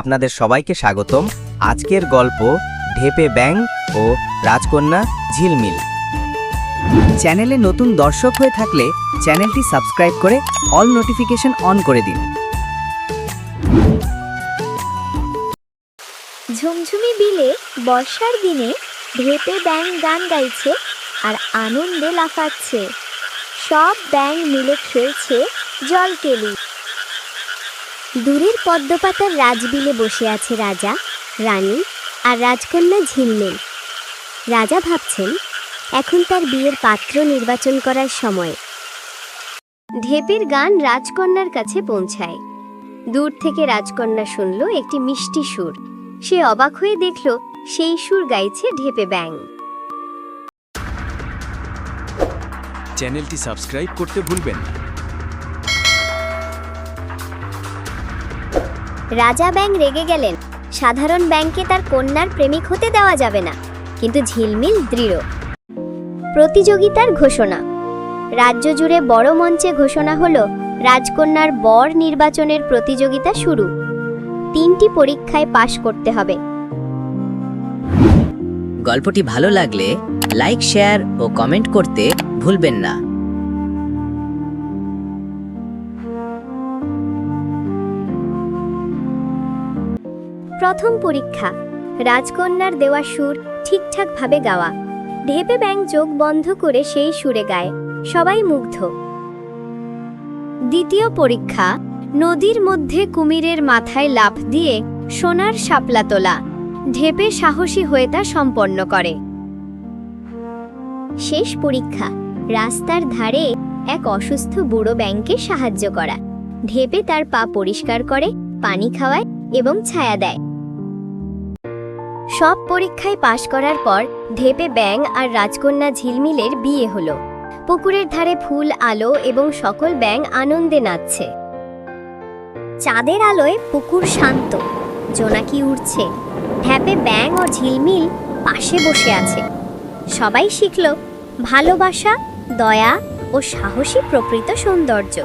আপনাদের সবাইকে স্বাগতম। আজকের গল্প ঢেপে ব্যাং ও রাজকন্যা ঝিলমিল। চ্যানেলে নতুন দর্শক হয়ে থাকলে চ্যানেলটি সাবস্ক্রাইব করে অল নোটিফিকেশন অন করে দিন। ঝুমঝুমি বিলে বর্ষার দিনে ঢেপে ব্যাং গান গাইছে আর আনন্দে লাফাচ্ছে। সব ব্যাং মিলে খেলছে জল কেলি দূরের পদ্মপাতার রাজবিলে বসে আছে রাজা, রানী আর রাজকন্যা ঝিলমিল। রাজা ভাবছেন, এখন তার বিয়ের পাত্র নির্বাচন করার সময়। ঢেপের গান রাজকন্যার কাছে পৌঁছায়। দূর থেকে রাজকন্যা শুনল একটি মিষ্টি সুর। সে অবাক হয়ে দেখল, সেই সুর গাইছে ঢেপে ব্যাং চ্যানেলটি সাবস্ক্রাইব করতে ভুলবেন না। রাজা ব্যাং রেগে গেলেন। সাধারণ ব্যাংকে তার কন্যার প্রেমিক হতে দেওয়া যাবে না, কিন্তু ঝিলমিল দৃঢ়। প্রতিযোগিতার ঘোষণা। রাজ্য জুড়ে বড় মঞ্চে ঘোষণা হলো, রাজকন্যার বর নির্বাচনের প্রতিযোগিতা শুরু। তিনটি পরীক্ষায় পাশ করতে হবে। গল্পটি ভালো লাগলে লাইক, শেয়ার ও কমেন্ট করতে ভুলবেন না। প্রথম পরীক্ষা। রাজকন্যার দেওয়া সুর ঠিকঠাকভাবে গাওয়া। ঢেপে ব্যাং চোখ বন্ধ করে সেই সুরে গায়। সবাই মুগ্ধ। দ্বিতীয় পরীক্ষা। নদীর মধ্যে কুমিরের মাথায় লাফ দিয়ে সোনার শাপলা তোলা। ঢেপে সাহসী হয়ে তা সম্পন্ন করে। শেষ পরীক্ষা। রাস্তার ধারে এক অসুস্থ বুড়ো ব্যাংকে সাহায্য করা। ঢেপে তার পা পরিষ্কার করে, পানি খাওয়ায় এবং ছায়া দেয়। সব পরীক্ষায় পাশ করার পর ঢেপে ব্যাং আর রাজকন্যা ঝিলমিলের বিয়ে হলো। পুকুরের ধারে ফুল, আলো এবং সকল ব্যাং আনন্দে নাচছে। চাঁদের আলোয় পুকুর শান্ত, জোনাকি উড়ছে। ঢ্যাপে ব্যাং ও ঝিলমিল পাশে বসে আছে। সবাই শিখল ভালোবাসা, দয়া ও সাহসী প্রকৃত সৌন্দর্য।